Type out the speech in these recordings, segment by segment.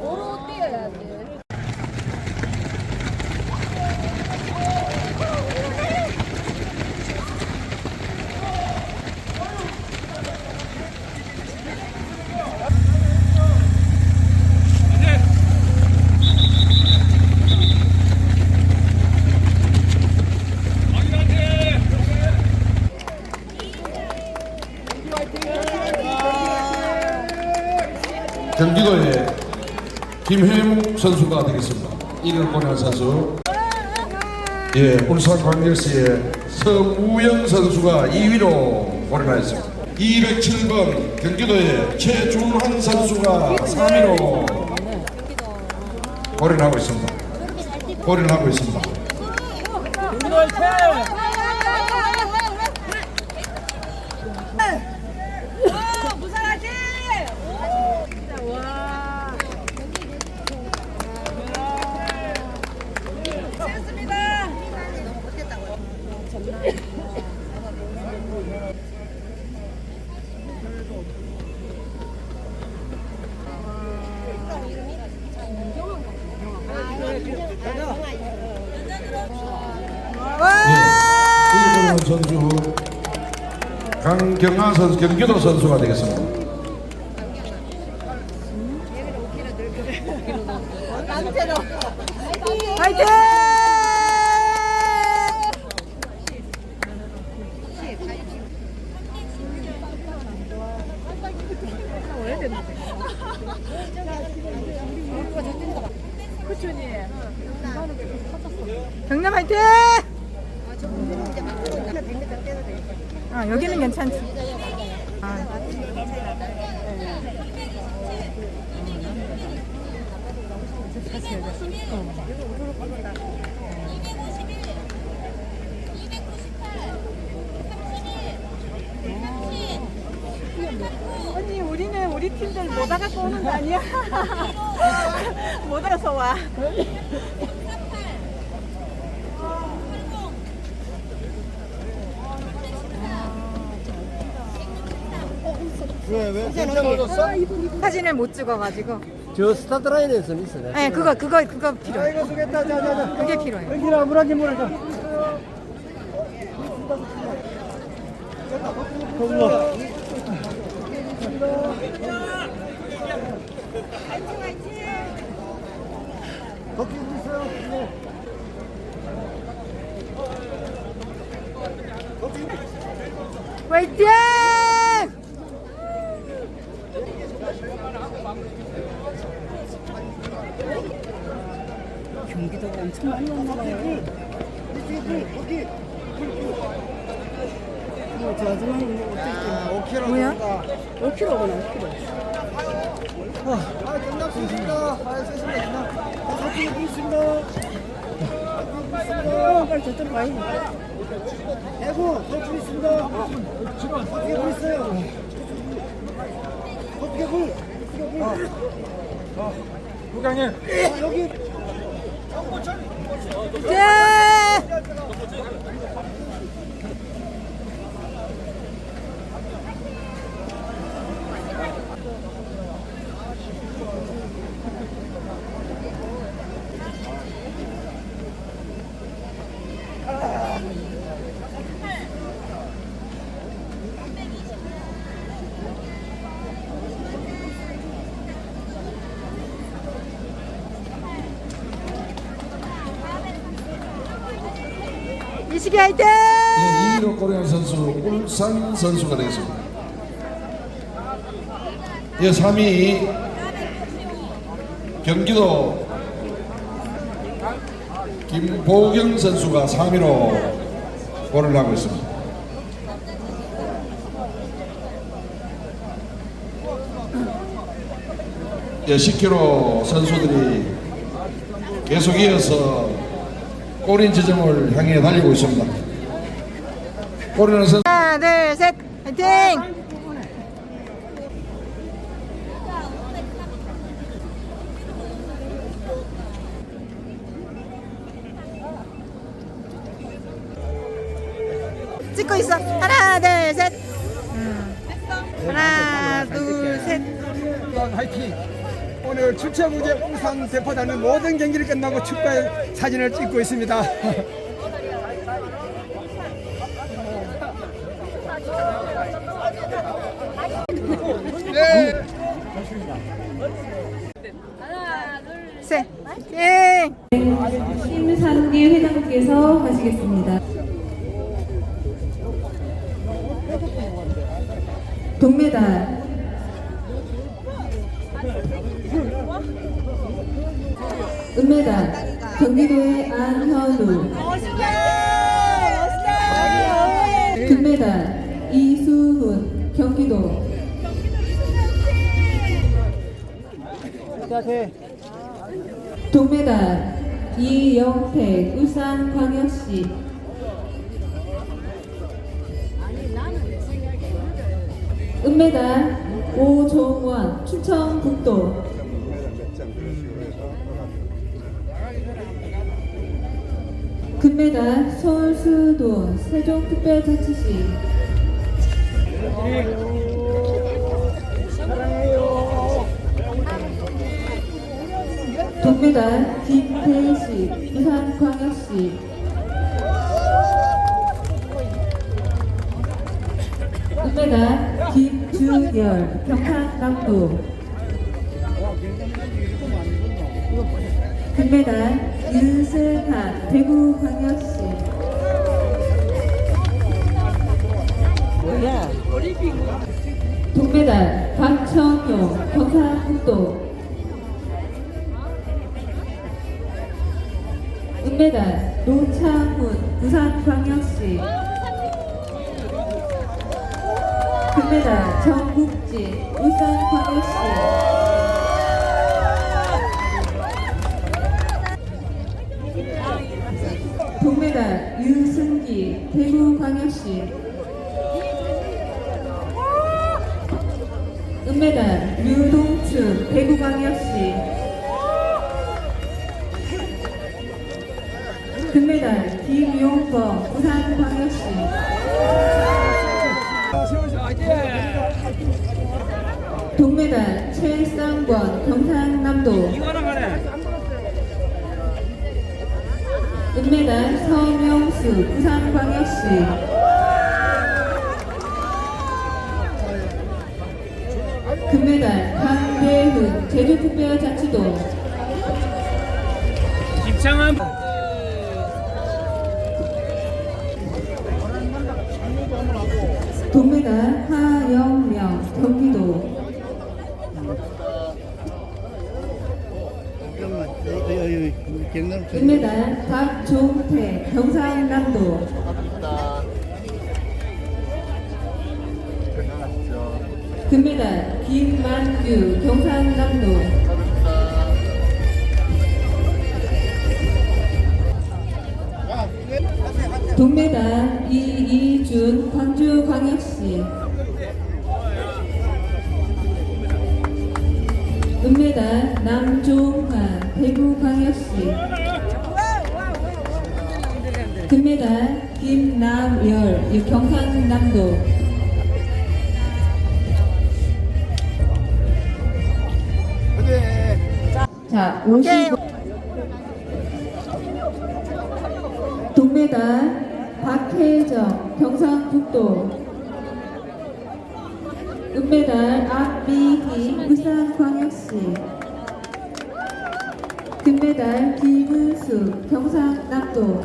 오로 뛰어야지. 경기도의 김혜묵 선수가 되겠습니다. 이를 보낸 선수. 예, 울산 광역시의 서우영 선수가 2위로 올라있습니다. 207번 경기도의 최준환 선수가 3위로 골인하고 있습니다. 골인하고 있습니다. 강경하 선수 경기도 선수가 되겠습니다. 파이팅! 경남 화이팅! 아, 여기는 괜찮지. 아. 언니, 우리는 우리 팀들 못 와갖고 오는 거 아니야? 못 와서 와. 왜 왜 괜찮아졌어? 사진을 못 찍어가지고. 저 스타트 라인에서는 있어. 내. 네, 그거, 그거, 그거 필요해. 아이고 수겠다 자 자 자. 그게 필요해. 여기라 물하게 물하게. 고마워. 거기 있어요. 네. 화이팅! 경기도가 엄청 많이 왔나 봐요. 뭐, 저 아줌마는 뭐 어쩔 때 뭐야? 5kg구나, 5kg. 아 끝났습니다. 아 됐습니다. 거기 있습니다. 어, 빨리 저쪽으로 가야지. 대구 거기 있습니다. 거기 물 있어요. 거기 물. 부장님. 아, 여기 예! 이식이 화이팅! 예, 2위로 골인한 선수 울산 선수가 되겠습니다. 예, 3위 경기도 김보경 선수가 3위로 골을 하고 있습니다. 예, 10km 선수들이 계속 이어서 골인 지점을 향해 달리고 있습니다. 골인한 선수 하나, 둘, 셋, 화이팅! 찍고 있어. 하나, 둘, 셋. 음. 하나, 둘, 셋. 화이팅. 오늘 주최국의 울산 대포단은 모든 경기를 끝나고 축구의 사진을 찍고 있습니다. 셋. 예. 심상길 회장님께서 하시겠습니다. 동메달 은메달 경기도의 안현우. 금메달 이수훈 경기도. 동메달 이영택 울산광역시. 은메달 오종원 춘천북도 금메달 서울 수도 세종특별자치시. 동메달 김태식 부산광역시. 은메달 김주열 경상남도 금메달 유승한 대구광역시. 동메달 박청용 경상북도. 은메달 노창훈 부산광역시. 금메달 정국진 울산광역시 동메달 유승기 대구광역시. 은메달 유동춘 대구광역시. 금메달 김용범 부산광역시. 동메달 최쌍권 경상남도 은메달 서명수 부산광역시 금메달 강대훈 제주특별자치도. 김창환 은메달 박종태 경상남도. 금메달 김만규 경상남도. 동메달 이이준 광주광역시. 은메달 남종 환 대구광역시. 금메달 김남열 경상남도. 자, 55 동메달 박혜정 경상북도. 은메달 안미희 부산광역시 금메달 김은수 경상남도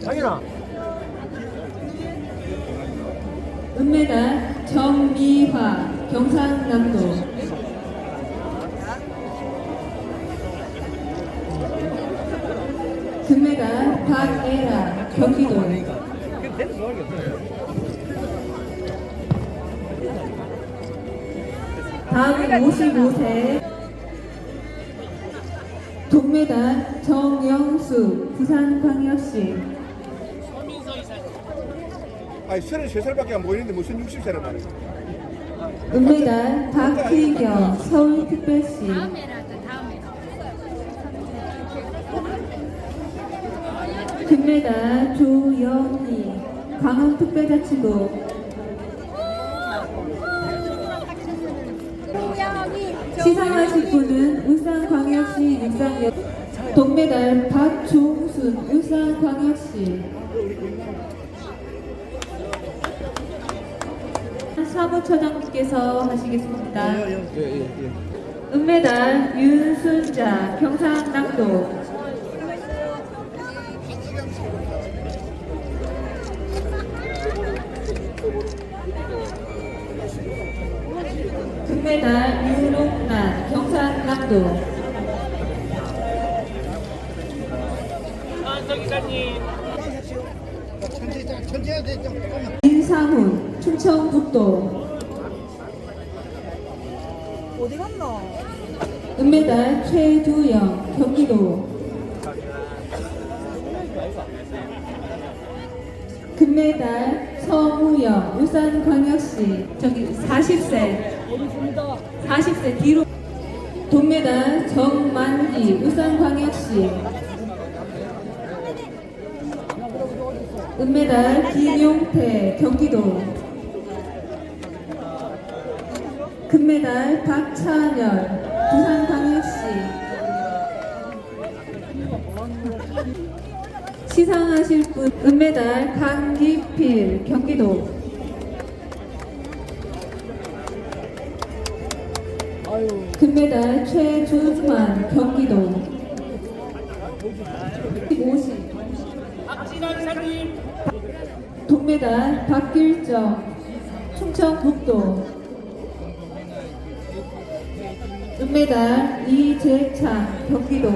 장인아. 은메달 정미화 경상남도 금메달 박애라 경기도 다음 55세 동메달 정영수 부산광역시 아니 33살밖에 안 보이는데 무슨 60세를 말해? 은메달 박희경 서울특별시 금메달 조영희 강원특별자치도 시상하실 분은 울산광역시 육상역 동메달 박종순 울산광역시. 사무처장님께서 하시겠습니다. 은메달 윤순자 경상남도 금메달 윤옥란 경상남도. 인상훈 충청북도. 어디 갔노? 은메달 최두영 경기도. 금메달 서무영 울산광역시. 저기 40세 40세 뒤로. 동메달 정만기 울산광역시. 은메달 김용태 경기도. 금메달 박찬열 부산광역시. 시상하실 분 은메달 강기필 경기도 금메달 최준환 경기도. 50 동메달 박길정 충청북도. 은메달 이재창 경기도.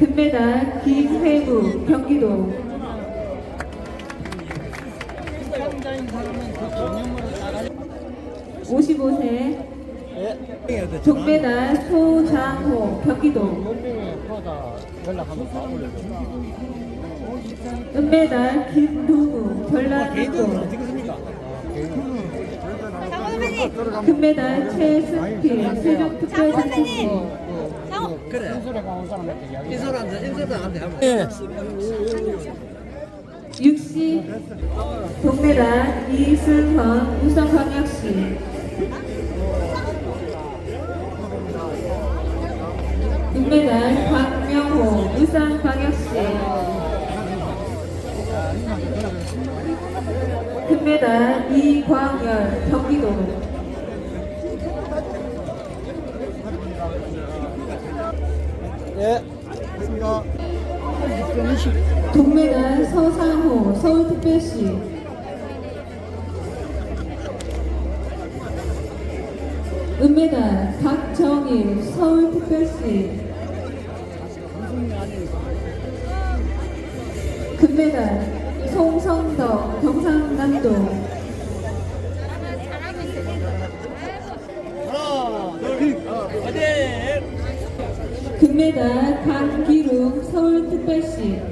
금메달 김회무 경기도 (55세) 동메달 소장호 경기도 은메달 김동우 전라남도. 금메달 최승필 세종특별자치구 육시 동메달 이승헌 우성광역시 금메달 박명호 울산광역시 금메달 이광열 경기도. 동메달 서상호 서울특별시. 은메달 박정일 서울특별시 금메달 송성덕 경상남도 금메달 강기rum 서울특별시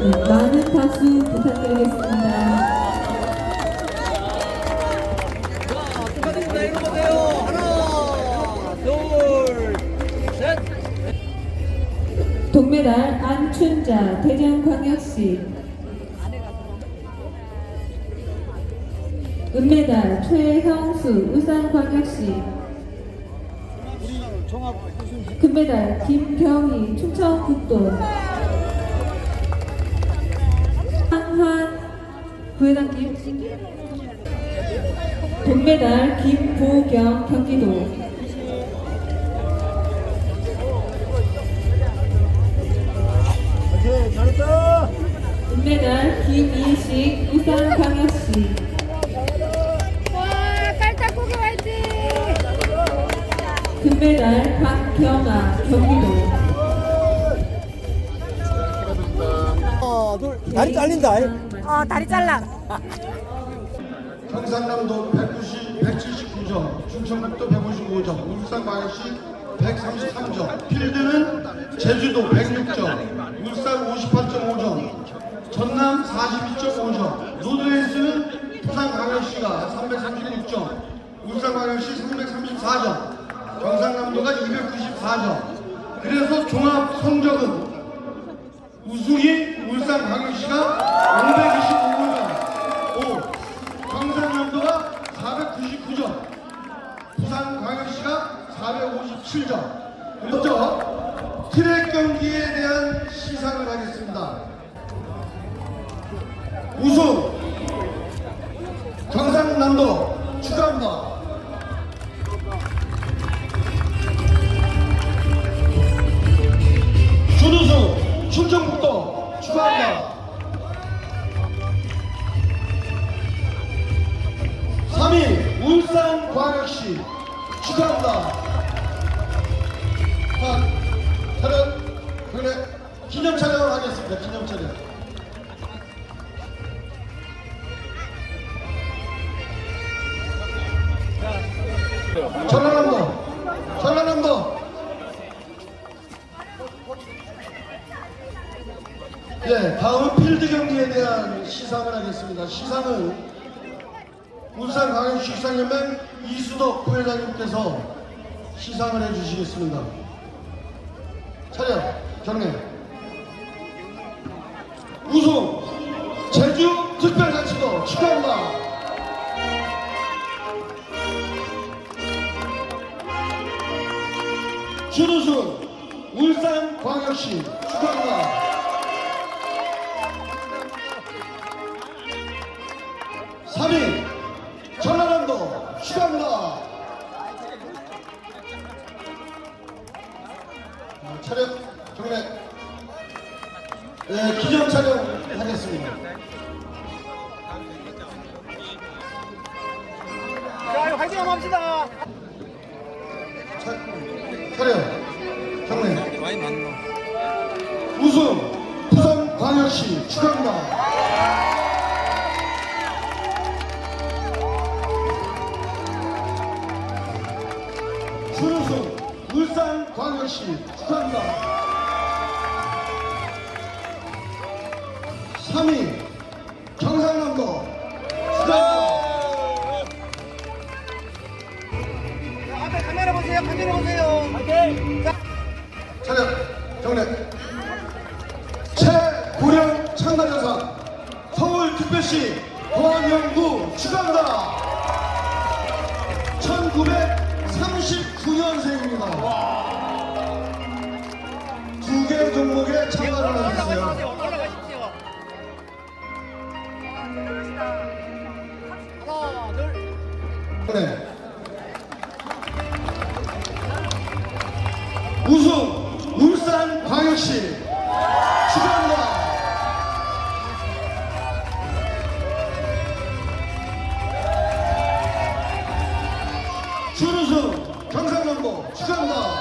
네, 많은 박수 부탁드리겠습니다. 동메달 안춘자 대전광역시 은메달 최형수 울산광역시 금메달 김경희 충청북도. 한환 부회장님. 동메달 김보경 경기도 은메달 김이식 울산광역시 와, 깔딱고기 화이팅! 금메달 박경아 경기도 다리 잘린다. 어 다리 잘라. 경상남도 190, 179점, 충청북도 155점, 울산광역시 133점, 필드는 제주도 106점, 울산 58.5점, 전남 42.5점, 로드레이스는 부산광역시가 336점, 울산광역시 334점, 경상남도가 294점. 그래서 종합 성적은 우승이 울산광역시가 525점, 오, 경상남도가 499점, 부산광역시가 457점. 먼저 트랙 경기에 대한 시상을 하겠습니다. 우승 경상남도 축하합니다. 준우승 충청북도 축하합니다. 3위 울산광역시 축하합니다. 자, 그래 기념 촬영을 하겠습니다. 기념 촬영. 전라남도, 전라남도. 예, 다음 필드 경기에 대한 시상을 하겠습니다. 시상은 울산광역시 시상연맹 이수덕 부회장님께서 시상을 해주시겠습니다. 차렷, 경례. 우승, 제주 특별자치도 축하합니다. 준우승, 울산광역시 축하합니다. 3위 전라남도 축하합니다. 자, 촬영 경례 네, 기념 촬영 우승 부산광역시 축하합니다. 준우승 울산광역시 축하합니다. 3위 축하합니다. 1939년생입니다 축하합니다.